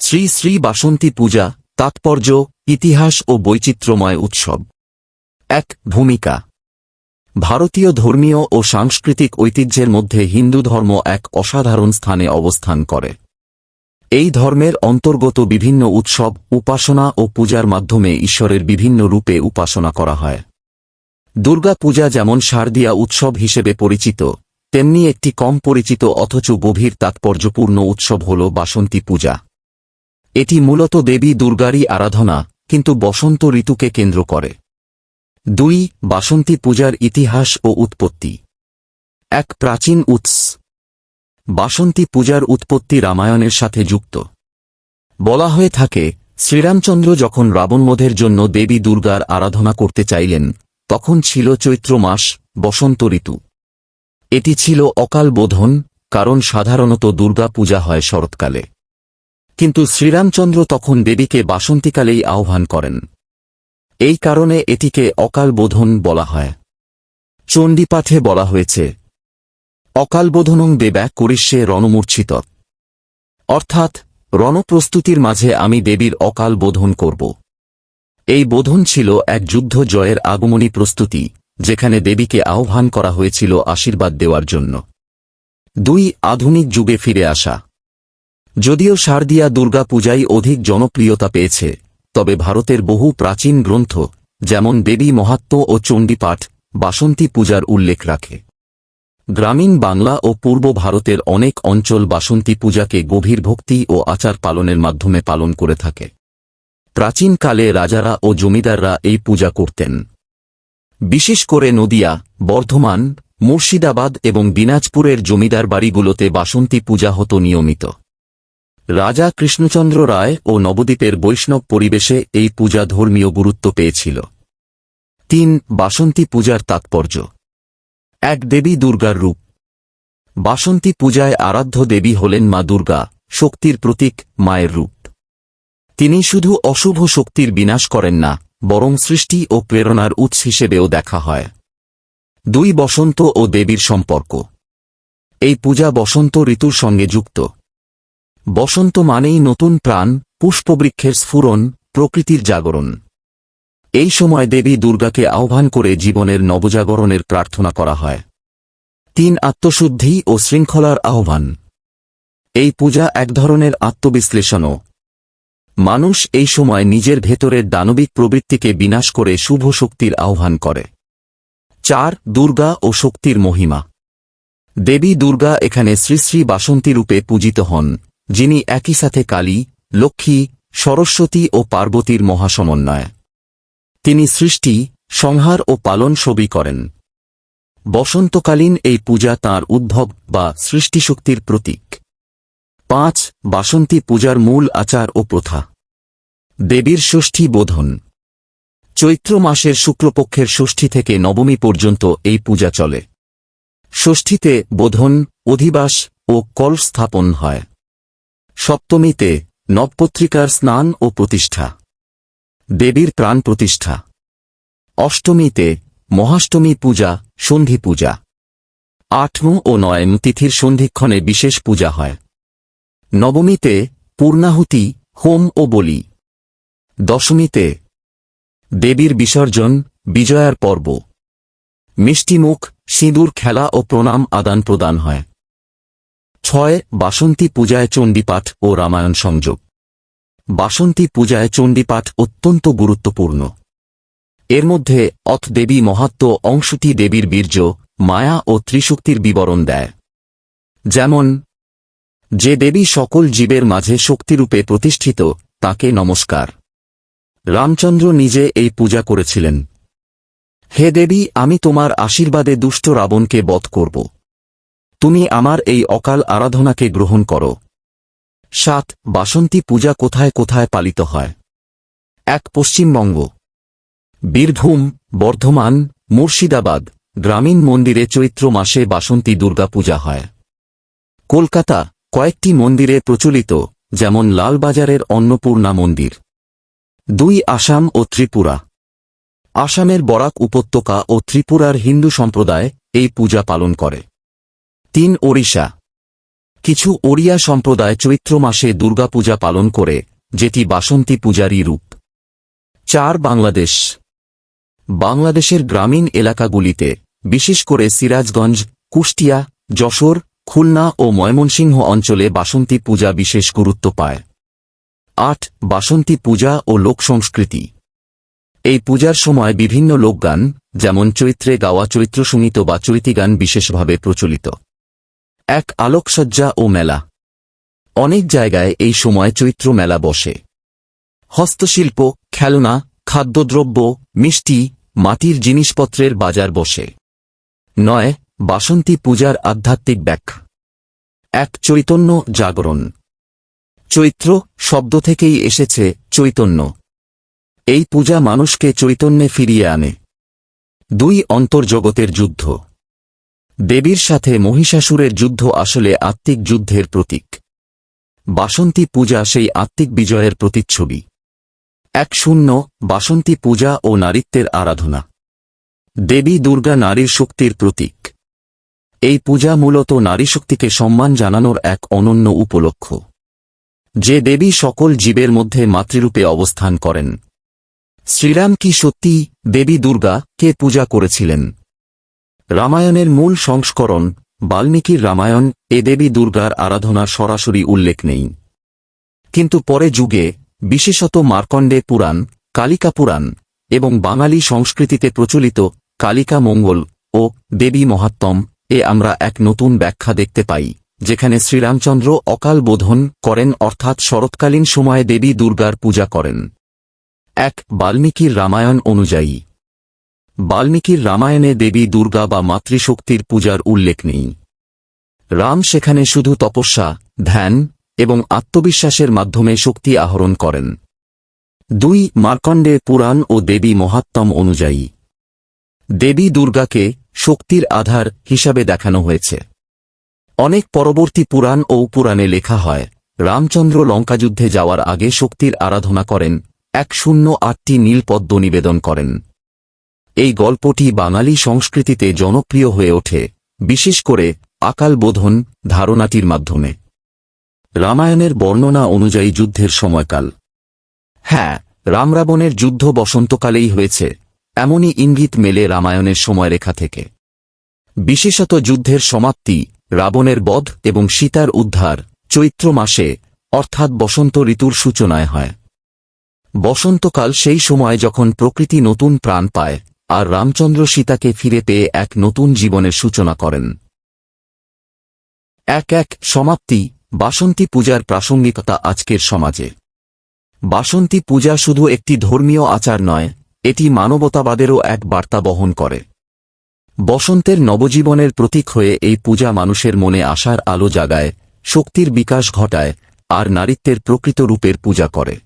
শ্রী শ্রী বাসন্তী পূজা, তাৎপর্য, ইতিহাস ও বৈচিত্র্যময় উৎসব। এক, ভূমিকা। ভারতীয় ধর্মীয় ও সাংস্কৃতিক ঐতিহ্যের মধ্যে হিন্দু ধর্ম এক অসাধারণ স্থানে অবস্থান করে। এই ধর্মের অন্তর্গত বিভিন্ন উৎসব, উপাসনা ও পূজার মাধ্যমে ঈশ্বরের বিভিন্ন রূপে উপাসনা করা হয়। দুর্গা পূজা যেমন শারদীয়া উৎসব হিসেবে পরিচিত, তেমনি একটি কম পরিচিত অথচ গভীর তাৎপর্যপূর্ণ উৎসব হল বাসন্তী পূজা। এটি মূলত দেবী দুর্গারই আরাধনা, কিন্তু বসন্ত ঋতুকে কেন্দ্র করে। দুই, বাসন্তী পূজার ইতিহাস ও উৎপত্তি। এক, প্রাচীন উৎস। বাসন্তী পূজার উৎপত্তি রামায়ণের সাথে যুক্ত। বলা হয়ে থাকে, শ্রীরামচন্দ্র যখন রাবণবধের জন্য দেবী দুর্গার আরাধনা করতে চাইলেন, তখন ছিল চৈত্র মাস, বসন্ত ঋতু। এটি ছিল অকাল বোধন, কারণ সাধারণত দুর্গা পূজা হয় শরৎকালে। কিন্তু শ্রীরামচন্দ্র তখন দেবীকে বাসন্তীকালেই আহ্বান করেন। এই কারণে এটিকে অকাল বোধন বলা হয়। চণ্ডীপাঠে বলা হয়েছে অকাল বোধনং দেব্যা করিষ্যে রণমূর্ছিত। অর্থাৎ, রণপ্রস্তুতির মাঝে আমি দেবীর অকাল বোধন করব। এই বোধন ছিল এক যুদ্ধ জয়ের আগমনী প্রস্তুতি, যেখানে দেবীকে আহ্বান করা হয়েছিল আশীর্বাদ দেওয়ার জন্য। দুই আধুনিক যুগে ফিরে আসা। যদিও শারদীয়া দুর্গা পূজাই অধিক জনপ্রিয়তা পেয়েছে, তবে ভারতের বহু প্রাচীন গ্রন্থ, যেমন দেবী মহাত্ম ও চণ্ডীপাঠ, বাসন্তী পূজার উল্লেখ রাখে। গ্রামীণ বাংলা ও পূর্ব ভারতের অনেক অঞ্চল বাসন্তী পূজাকে গভীর ভক্তি ও আচার পালনের মাধ্যমে পালন করে থাকে। প্রাচীনকালে রাজারা ও জমিদাররা এই পূজা করতেন। বিশেষ করে নদিয়া, বর্ধমান, মুর্শিদাবাদ এবং দিনাজপুরের জমিদার বাড়িগুলোতে বাসন্তী পূজা হতো নিয়মিত। রাজা কৃষ্ণচন্দ্র রায় ও নবদ্বীপের বৈষ্ণব পরিবেশে এই পূজা ধর্মীয় গুরুত্ব পেয়েছিল। তিন, বাসন্তী পূজার তাৎপর্য। এক, দেবী দুর্গার রূপ। বাসন্তী পূজায় আরাধ্য দেবী হলেন মা দুর্গা, শক্তির প্রতীক, মায়ের রূপ। তিনি শুধু অশুভ শক্তির বিনাশ করেন না, বরং সৃষ্টি ও প্রেরণার উৎস হিসেবেও দেখা হয়। দুই, বসন্ত ও দেবীর সম্পর্ক। এই পূজা বসন্ত ঋতুর সঙ্গে যুক্ত। বসন্ত মানেই নতুন প্রাণ, পুষ্পবৃক্ষের স্ফুরণ, প্রকৃতির জাগরণ। এই সময় দেবী দুর্গাকে আহ্বান করে জীবনের নবজাগরণের প্রার্থনা করা হয়। তিন আত্মশুদ্ধি ও শৃঙ্খলার আহ্বান। এই পূজা এক ধরনের আত্মবিশ্লেষণও। মানুষ এই সময় নিজের ভেতরের দানবিক প্রবৃত্তিকে বিনাশ করে শুভ শক্তির আহ্বান করে। চার, দুর্গা ও শক্তির মহিমা। দেবী দুর্গা এখানে শ্রী শ্রী বাসন্তী রূপে পূজিত হন। যিনি একই সাথে কালী, লক্ষ্মী, সরস্বতী ও পার্বতীর মহাসমন্বয়। তিনি সৃষ্টি, সংহার ও পালন ছবি করেন। বসন্তকালীন এই পূজা তাঁর উদ্ভব বা সৃষ্টিশক্তির প্রতীক। পাঁচ, বাসন্তী পূজার মূল আচার ও প্রথা। দেবীর ষষ্ঠী বোধন। চৈত্র মাসের শুক্লপক্ষের ষষ্ঠী থেকে নবমী পর্যন্ত এই পূজা চলে। ষষ্ঠীতে বোধন, অধিবাস ও কল স্থাপন হয়। সপ্তমীতে নবপত্রিকার স্নান ও প্রতিষ্ঠা। দেবীর প্রাণ প্রতিষ্ঠা। অষ্টমীতে মহাষ্টমী পূজা, সন্ধি পূজা। আঠম ও নয়ম তিথির সন্ধিক্ষণে বিশেষ পূজা হয়। নবমীতে পূর্ণাহুতি, হোম ও বলি। দশমীতে দেবীর বিসর্জন, বিজয়ার পর্ব। মিষ্টিমুখ, সিঁদুর খেলা ও প্রণাম আদান প্রদান হয়। ছয়, বাসন্তী পূজায় চণ্ডীপাঠ ও রামায়ণ সংযোগ। বাসন্তী পূজায় চণ্ডীপাঠ অত্যন্ত গুরুত্বপূর্ণ। এর মধ্যে অথ দেবী মাহাত্ম অংশটি দেবীর বীর্য, মায়া ও ত্রিশক্তির বিবরণ দেয়। যেমন, যে দেবী সকল জীবের মাঝে শক্তিরূপে প্রতিষ্ঠিত, তাকে নমস্কার। রামচন্দ্র নিজে এই পূজা করেছিলেন। হে দেবী, আমি তোমার আশীর্বাদে দুষ্ট রাবণকে বধ করব। তুমি আমার এই অকাল আরাধনাকে গ্রহণ করো। সাত, বাসন্তী পূজা কোথায় কোথায় পালিত হয়? এক, পশ্চিমবঙ্গ। বীরভূম, বর্ধমান, মুর্শিদাবাদ, গ্রামীণ মন্দিরে চৈত্র মাসে বাসন্তী দুর্গা পূজা হয়। কলকাতা, কয়েকটি মন্দিরে প্রচলিত, যেমন লালবাজারের অন্নপূর্ণা মন্দির। দুই, আসাম ও ত্রিপুরা। আসামের বরাক উপত্যকা ও ত্রিপুরার হিন্দু সম্প্রদায় এই পূজা পালন করে। তিন ওড়িশা। কিছু ওড়িয়া সম্প্রদায় চৈত্র মাসে দুর্গাপূজা পালন করে, যেটি বাসন্তী পূজারই রূপ। চার বাংলাদেশ। বাংলাদেশের গ্রামীণ এলাকাগুলিতে, বিশেষ করে সিরাজগঞ্জ, কুষ্টিয়া, যশোর, খুলনা ও ময়মনসিংহ অঞ্চলে বাসন্তী পূজা বিশেষ গুরুত্ব পায়। আট, বাসন্তী পূজা ও লোকসংস্কৃতি এই পূজার সময় বিভিন্ন লোকগান, যেমন চৈত্রে গাওয়া চৈত্রসঙ্গীত বা চৈতিগান বিশেষভাবে প্রচলিত। এক আলোকসজ্জা ও মেলা। অনেক জায়গায় এই সময় চৈত্র মেলা বসে। হস্তশিল্প, খেলনা, খাদ্যদ্রব্য, মিষ্টি, মাটির জিনিসপত্রের বাজার বসে। নয়, বাসন্তী পূজার আধ্যাত্মিক ব্যাখ্যা। এক, চৈতন্য জাগরণ। চৈত্র শব্দ থেকেই এসেছে চৈতন্য। এই পূজা মানুষকে চৈতন্যে ফিরিয়ে আনে। দুই অন্তর্জগতের যুদ্ধ। দেবীর সাথে মহিষাসুরের যুদ্ধ আসলে আত্মিক যুদ্ধের প্রতীক। বাসন্তী পূজা সেই আত্মিক বিজয়ের প্রতিচ্ছবি। এক শূন্য, বাসন্তী পূজা ও নারীত্বের আরাধনা। দেবী দুর্গা নারীর শক্তির প্রতীক। এই পূজা মূলত নারী শক্তিকে সম্মান জানানোর এক অনন্য উপলক্ষ। যে দেবী সকল জীবের মধ্যে মাতৃরূপে অবস্থান করেন। শ্রীরাম কি সত্যি, দেবী দুর্গা, কে পূজা করেছিলেন? রামায়ণের মূল সংস্করণ, বাল্মীকির রামায়ণ, এ দেবী দুর্গার আরাধনা সরাসরি উল্লেখ নেই। কিন্তু পরে যুগে, বিশেষত মার্কণ্ডে পুরাণ, কালিকা পুরাণ, এবং বাঙালি সংস্কৃতিতে প্রচলিত কালিকা মঙ্গল ও দেবী মহাত্মম এ আমরা এক নতুন ব্যাখ্যা দেখতে পাই, যেখানে শ্রীরামচন্দ্র অকাল বোধন করেন অর্থাৎ শরৎকালীন সময়ে দেবী দুর্গার পূজা করেন। এক বাল্মীকির রামায়ণ অনুযায়ী বাল্মীকির রামায়ণে দেবী দুর্গা বা মাতৃশক্তির পূজার উল্লেখ নেই। রাম সেখানে শুধু তপস্যা, ধ্যান এবং আত্মবিশ্বাসের মাধ্যমে শক্তি আহরণ করেন। দুই মার্কণ্ডে পুরাণ ও দেবী মহাত্তম অনুযায়ী। দেবী দুর্গাকে শক্তির আধার হিসাবে দেখানো হয়েছে। অনেক পরবর্তী পুরাণ ও পুরাণে লেখা হয়, রামচন্দ্র লঙ্কাযুদ্ধে যাওয়ার আগে শক্তির আরাধনা করেন, এক শূন্য আটটি নীলপদ্ম নিবেদন করেন। এই গল্পটি বাঙালি সংস্কৃতিতে জনপ্রিয় হয়ে ওঠে, বিশেষ করে আকাল বোধন ধারণাটির মাধ্যমে। রামায়ণের বর্ণনা অনুযায়ী যুদ্ধের সময়কাল। হ্যাঁ রামরাবণের যুদ্ধ বসন্তকালেই হয়েছে, এমনই ইঙ্গিত মেলে রামায়ণের সময়রেখা থেকে। বিশেষত যুদ্ধের সমাপ্তি, রাবণের বধ এবং সীতার উদ্ধার চৈত্র মাসে, অর্থাৎ বসন্ত ঋতুর সূচনায় হয়। বসন্তকাল সেই সময় যখন প্রকৃতি নতুন প্রাণ পায় আর রামচন্দ্র সীতাকে ফিরে পেয়ে এক নতুন জীবনের সূচনা করেন। এক এক সমাপ্তি, বাসন্তী পূজার প্রাসঙ্গিকতা আজকের সমাজে। বাসন্তী পূজা শুধু একটি ধর্মীয় আচার নয়, এটি মানবতাবাদেরও এক বার্তা বহন করে। বসন্তের নবজীবনের প্রতীক হয়ে এই পূজা মানুষের মনে আশার আলো জাগায়, শক্তির বিকাশ ঘটায়, আর নারীত্বের প্রকৃত রূপের পূজা করে।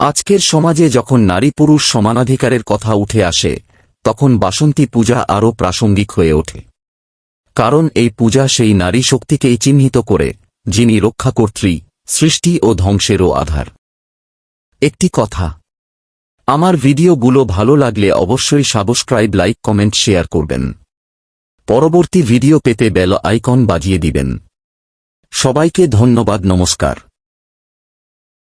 আজকের সমাজে যখন নারী পুরুষ সমানাধিকারের কথা উঠে আসে, তখন বাসন্তী পূজা আরও প্রাসঙ্গিক হয়ে ওঠে। কারণ এই পূজা সেই নারী শক্তিকেই চিহ্নিত করে, যিনি রক্ষাকর্ত্রী সৃষ্টি ও ধ্বংসেরও আধার। একটি কথা। আমার ভিডিওগুলো ভালো লাগলে অবশ্যই সাবস্ক্রাইব, লাইক, কমেন্ট, শেয়ার করবেন। পরবর্তী ভিডিও পেতে বেল আইকন বাজিয়ে দিবেন। সবাইকে ধন্যবাদ, নমস্কার।